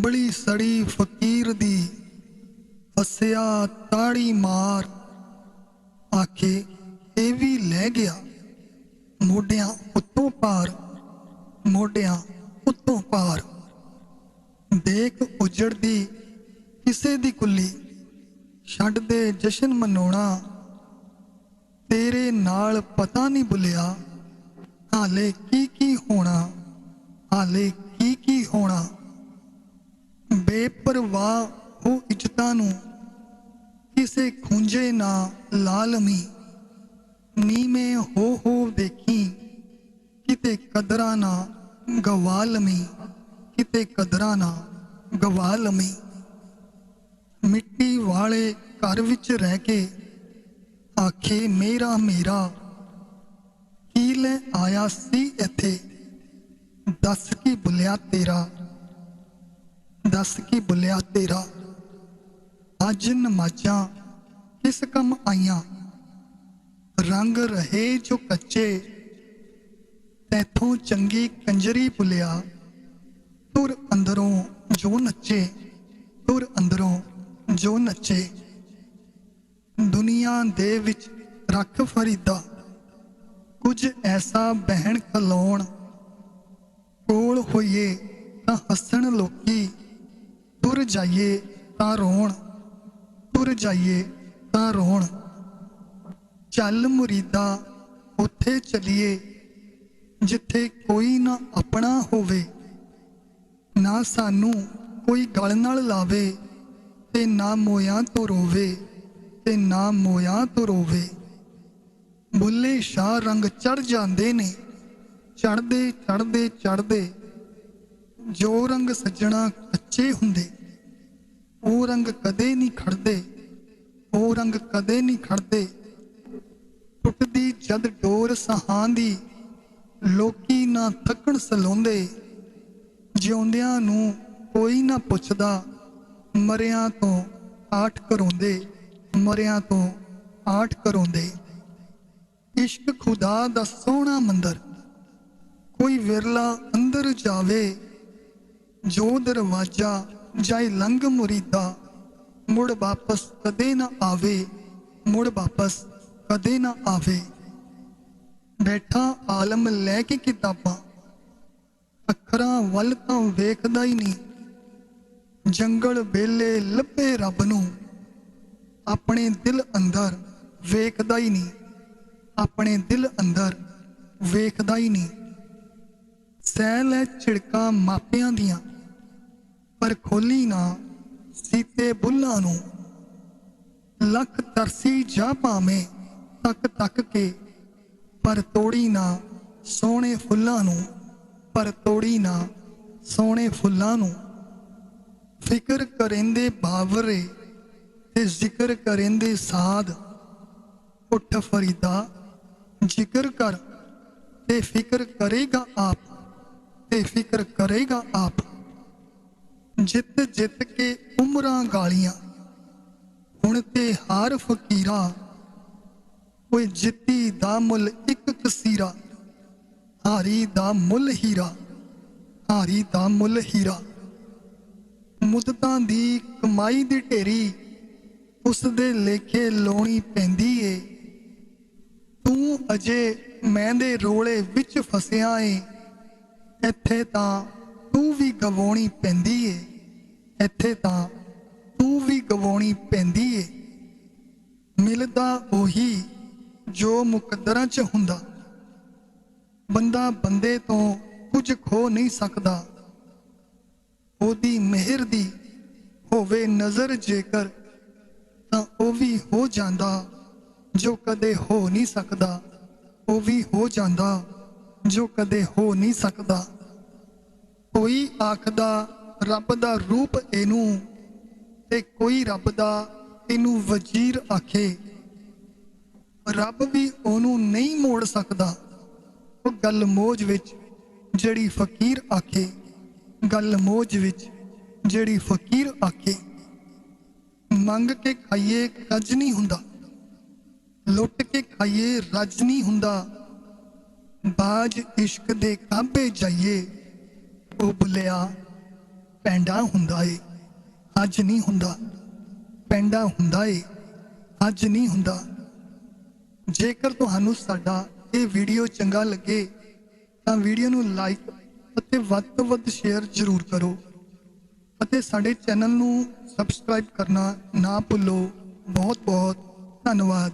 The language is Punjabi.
ਕੰਬਲੀ ਸੜੀ ਫਕੀਰ ਦੀ, ਫਸਿਆ ਤਾੜੀ ਮਾਰ। ਆਖੇ, ਇਹ ਵੀ ਲੈ ਗਿਆ। ਮੋਢਿਆਂ ਉੱਤੋਂ ਪਾਰ, ਮੋਢਿਆਂ ਉੱਤੋਂ ਪਾਰ। ਦੇਖ ਉਜੜਦੀ ਕਿਸੇ ਦੀ ਕੁੱਲੀ। ਛੱਡ ਦੇ ਜਸ਼ਨ ਮਨਾਉਣਾ। ਤੇਰੇ ਨਾਲ ਪਤਾ ਨਹੀਂ ਭੁੱਲਿਆ ਹਾਲੇ ਕੀ ਕੀ ਹੋਣਾ? ਹਾਲੇ ਕੀ ਕੀ ਬੇਪਰਵਾਹ ਉਹ ਇੱਜ਼ਤਾਂ ਨੂੰ, ਕਿਸੇ ਖੁੰਝੇ ਨਾ ਲਾਲਮੀ ਨੀਵੇਂ ਹੋ ਹੋ ਦੇਖੀ, ਕਿਤੇ ਕਦਰਾਂ ਨਾ ਗਵਾਲਮੀ ਕਿਤੇ ਕਦਰਾਂ ਨਾ ਗਵਾਲਮੀ ਮਿੱਟੀ ਵਾਲੇ ਘਰ ਵਿੱਚ ਰਹਿ ਕੇ ਆਖੇ, ਮੇਰਾ ਮੇਰਾ, ਕੀ ਲੈ ਆਇਆ ਸੀ ਇੱਥੇ? ਦੱਸ ਕੀ ਬੁਲਿਆ ਤੇਰਾ? ਦੱਸ ਕੀ ਬੁਲਿਆ ਤੇਰਾ? ਅੱਜ ਨਮਾਜ਼ਾਂ ਕਿਸ ਕੰਮ ਆਈਆਂ? ਰੰਗ ਰਹੇ ਜੋ ਕੱਚੇ, ਤੈਥੋਂ ਚੰਗੀ ਕੰਜਰੀ ਭੁਲਿਆ ਤੁਰ ਅੰਦਰੋਂ ਜੋ ਨੱਚੇ, ਤੁਰ ਅੰਦਰੋਂ ਜੋ ਨੱਚੇ। ਦੁਨੀਆ ਦੇ ਵਿੱਚ ਰੱਖ ਫਰੀਦਾ। ਕੁਝ ਐਸਾ ਬਹਿਣ ਖਲੋਣ ਕੋਲ ਹੋਈਏ ਤਾਂ ਹੱਸਣ ਲੋਕੀ। ਜਾਈਏ ਤਾਂ ਰੋਣ, ਤੁਰ ਜਾਈਏ ਤਾਂ ਰੋਣ। ਚੱਲ ਮੁਰੀਦਾ, ਉੱਥੇ ਚਲੀਏ ਜਿੱਥੇ ਕੋਈ ਨਾ ਆਪਣਾ ਹੋਵੇ। ਨਾ ਸਾਨੂੰ ਕੋਈ ਗਲ ਨਾਲ ਲਾਵੇ ਤੇ ਨਾ ਮੋਇਆ ਤੋਂ ਰੋਵੇ ਤੇ ਨਾ ਮੋਇਆ ਤੋਂ ਰੋਵੇ। ਬੁੱਲੇ ਸ਼ਾਹ ਰੰਗ ਚੜ ਜਾਂਦੇ ਨੇ ਚੜਦੇ ਚੜਦੇ ਚੜਦੇ ਜੋ ਰੰਗ ਸੱਜਣਾ ਕੱਚੇ ਹੁੰਦੇ। ਉਹ ਰੰਗ ਕਦੇ ਨਹੀਂ ਖੜਦੇ ਉਹ ਰੰਗ ਕਦੇ ਨਹੀਂ ਖੜਦੇ। ਟੁੱਟਦੀ ਜਦ ਡੋਰ ਸਹਾਂ ਦੀ, ਲੋਕੀ ਨਾ ਥੱਕਣ ਸਲਾਉਂਦੇ। ਜਿਉਂਦਿਆਂ ਨੂੰ ਕੋਈ ਨਾ ਪੁੱਛਦਾ, ਮਰਿਆਂ ਤੋਂ ਆਠ ਕਰਾਉਂਦੇ, ਮਰਿਆਂ ਤੋਂ ਆਠ ਕਰਾਉਂਦੇ। ਇਸ਼ਕ ਖੁਦਾ ਦਾ ਸੋਹਣਾ ਮੰਦਰ, ਕੋਈ ਵਿਰਲਾ ਅੰਦਰ ਜਾਵੇ, ਜੋ ਦਰਵਾਜ਼ਾ ਜਾਏ ਲੰਗ ਮੁਰੀਦਾ, ਮੁੜ ਵਾਪਸ ਕਦੇ ਨਾ ਆਵੇ, ਮੁੜ ਵਾਪਸ ਕਦੇ ਨਾ ਆਵੇ। ਬੈਠਾ ਆਲਮ ਲੈ ਕੇ ਕਿਤਾਬਾਂ, ਅੱਖਰਾਂ ਵੱਲ ਤਾਂ ਵੇਖਦਾ ਹੀ ਨਹੀਂ। ਜੰਗਲ ਵੇਲੇ ਲੱਭੇ ਰੱਬ ਨੂੰ, ਆਪਣੇ ਦਿਲ ਅੰਦਰ ਵੇਖਦਾ ਹੀ ਨਹੀਂ। ਆਪਣੇ ਦਿਲ ਅੰਦਰ ਵੇਖਦਾ ਹੀ ਨਹੀਂ। ਸਹਿ ਲੈ ਛਿੜਕਾਂ ਮਾਪਿਆਂ ਦੀਆਂ ਪਰ ਖੋਲੀ ਨਾ, ਸੀਤੇ ਬੁੱਲਾਂ ਨੂੰ। ਲੱਖ ਤਰਸੀ ਜਾ ਭਾਵੇਂ ਤੱਕ ਤੱਕ ਕੇ, ਪਰ ਤੋੜੀ ਨਾ ਸੋਹਣੇ ਫੁੱਲਾਂ ਨੂੰ। ਪਰ ਤੋੜੀ ਨਾ ਸੋਹਣੇ ਫੁੱਲਾਂ ਨੂੰ। ਫਿਕਰ ਕਰੇਂਦੇ ਬਾਵਰੇ ਤੇ ਜ਼ਿਕਰ ਕਰੇਂਦੇ ਸਾਧ। ਉੱਠ ਫਰੀਦਾ, ਜ਼ਿਕਰ ਕਰ ਤੇ ਫਿਕਰ ਕਰੇਗਾ ਆਪ, ਤੇ ਫਿਕਰ ਕਰੇਗਾ ਆਪ। ਜਿੱਤ ਜਿੱਤ ਕੇ ਉਮਰਾਂ ਗਾਲੀਆਂ। ਹੁਣ ਤੇ ਹਾਰ ਫਕੀਰਾ ਓਏ ਜਿੱਤੀ ਦਾ ਮੁੱਲ ਇੱਕ ਕਸੀਰਾ। ਹਾਰੀ ਦਾ ਮੁੱਲ ਹੀਰਾ, ਹਾਰੀ ਦਾ ਮੁੱਲ ਹੀਰਾ। ਮੁੱਦਤਾਂ ਦੀ ਕਮਾਈ ਦੀ ਢੇਰੀ, ਉਸ ਦੇ ਲੇਖੇ ਲੋਣੀ ਪੈਂਦੀ ਏ। ਤੂੰ ਅਜੇ ਮੈਂ ਦੇ ਰੋਲੇ ਵਿੱਚ ਫਸਿਆ ਏ, ਇੱਥੇ ਤਾਂ ਤੂੰ ਵੀ ਗਵਾਉਣੀ ਪੈਂਦੀ ਏ। ਇੱਥੇ ਤਾਂ ਤੂੰ ਵੀ ਗਵਾਉਣੀ ਪੈਂਦੀ ਏ। ਮਿਲਦਾ ਉਹੀ ਜੋ ਮੁਕੱਦਰਾਂ 'ਚ ਹੁੰਦਾ। ਬੰਦਾ ਬੰਦੇ ਤੋਂ ਕੁਝ ਖੋ ਨਹੀਂ ਸਕਦਾ। ਉਹਦੀ ਮਿਹਰ ਦੀ ਹੋਵੇ ਨਜ਼ਰ ਜੇਕਰ, ਤਾਂ ਉਹ ਵੀ ਹੋ ਜਾਂਦਾ। ਜੋ ਕਦੇ ਹੋ ਨਹੀਂ ਸਕਦਾ, ਉਹ ਵੀ ਹੋ ਜਾਂਦਾ। ਜੋ ਕਦੇ ਹੋ ਨਹੀਂ ਸਕਦਾ। ਕੋਈ ਆਖਦਾ ਰੱਬ ਦਾ ਰੂਪ ਇਹਨੂੰ ਤੇ ਕੋਈ ਰੱਬ ਦਾ ਇਹਨੂੰ ਵਜ਼ੀਰ ਆਖੇ। ਰੱਬ ਵੀ ਉਹਨੂੰ ਨਹੀਂ ਮੋੜ ਸਕਦਾ। ਉਹ ਗੱਲ ਮੋਜ ਵਿੱਚ ਜਿਹੜੀ ਫਕੀਰ ਆਖੇ, ਗੱਲ ਮੋਜ ਵਿੱਚ ਜਿਹੜੀ ਫਕੀਰ ਆਖੇ। ਮੰਗ ਕੇ ਖਾਈਏ ਕੱਜ ਨਹੀਂ ਹੁੰਦਾ। ਲੁੱਟ ਕੇ ਖਾਈਏ ਰੱਜ ਨਹੀਂ ਹੁੰਦਾ। ਬਾਜ ਇਸ਼ਕ ਦੇ ਕਾਂਬੇ ਜਾਈਏ। ਉਹ ਬੁਲਿਆ ਪੈਂਡਾ ਹੁੰਦਾ ਏ, ਅੱਜ ਨਹੀਂ ਹੁੰਦਾ। ਪੈਂਡਾ ਹੁੰਦਾ ਏ, ਅੱਜ ਨਹੀਂ ਹੁੰਦਾ। ਜੇਕਰ ਤੁਹਾਨੂੰ ਸਾਡਾ ਇਹ ਵੀਡੀਓ ਚੰਗਾ ਲੱਗੇ, ਤਾਂ ਵੀਡੀਓ ਨੂੰ ਲਾਈਕ ਅਤੇ ਵੱਧ ਤੋਂ ਵੱਧ ਸ਼ੇਅਰ ਜ਼ਰੂਰ ਕਰੋ। ਅਤੇ ਸਾਡੇ ਚੈਨਲ ਨੂੰ ਸਬਸਕ੍ਰਾਈਬ ਕਰਨਾ ਨਾ ਭੁੱਲੋ। ਬਹੁਤ ਬਹੁਤ ਧੰਨਵਾਦ।